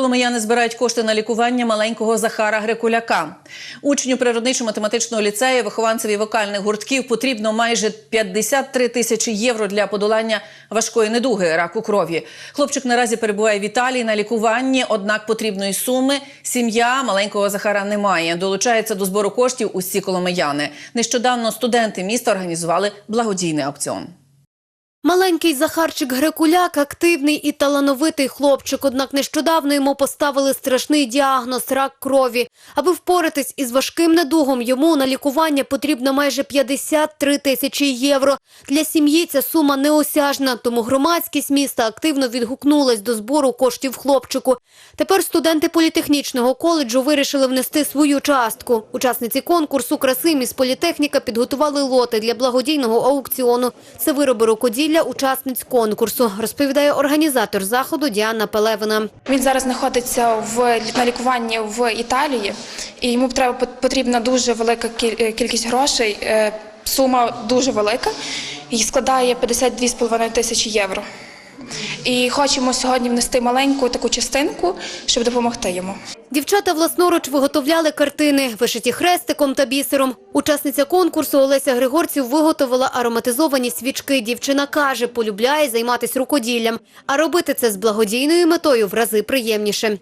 Коломияни збирають кошти на лікування маленького Захара Грикуляка. Учню природничо-математичного ліцею, вихованцеві вокальних гуртків потрібно майже 53 тисячі євро для подолання важкої недуги раку крові. Хлопчик наразі перебуває в Італії на лікуванні, однак потрібної суми сім'я маленького Захара немає. Долучаються до збору коштів усі коломияни. Нещодавно студенти міста організували благодійний аукціон. Маленький Захарчик Грекуляк активний і талановитий хлопчик. Однак нещодавно йому поставили страшний діагноз рак крові. Аби впоратись із важким недугом, йому на лікування потрібно майже 53 тисячі євро. Для сім'ї ця сума неосяжна, тому громадськість міста активно відгукнулась до збору коштів хлопчику. Тепер студенти політехнічного коледжу вирішили внести свою частку. Учасниці конкурсу краси міс політехніка підготували лоти для благодійного аукціону. Це вироби рукоділля учасниць конкурсу, розповідає організатор заходу Діана Пелевина. Він зараз знаходиться в на лікуванні в Італії, і йому треба потрібна дуже велика е, кількість грошей. е, Сума дуже велика і складає 52,5 тисячі євро. І хочемо сьогодні внести маленьку таку частинку, щоб допомогти йому. Дівчата власноруч виготовляли картини, вишиті хрестиком та бісером. Учасниця конкурсу Олеся Григорців виготовила ароматизовані свічки. Дівчина каже, полюбляє займатися рукоділлям, а робити це з благодійною метою в рази приємніше.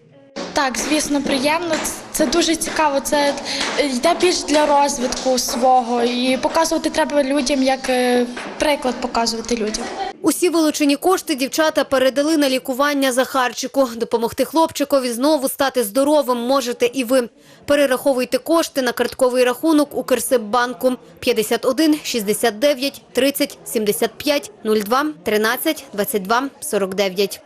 Так, звісно, приємно. Це дуже цікаво. Це е, йде більш для розвитку свого і показувати треба людям, як е, приклад показувати людям. Усі вилучені кошти дівчата передали на лікування Захарчику. Допомогти хлопчикові знову стати здоровим можете і ви. Перераховуйте кошти на картковий рахунок Укрсиббанку 51 69 30 75 02 13 22 49.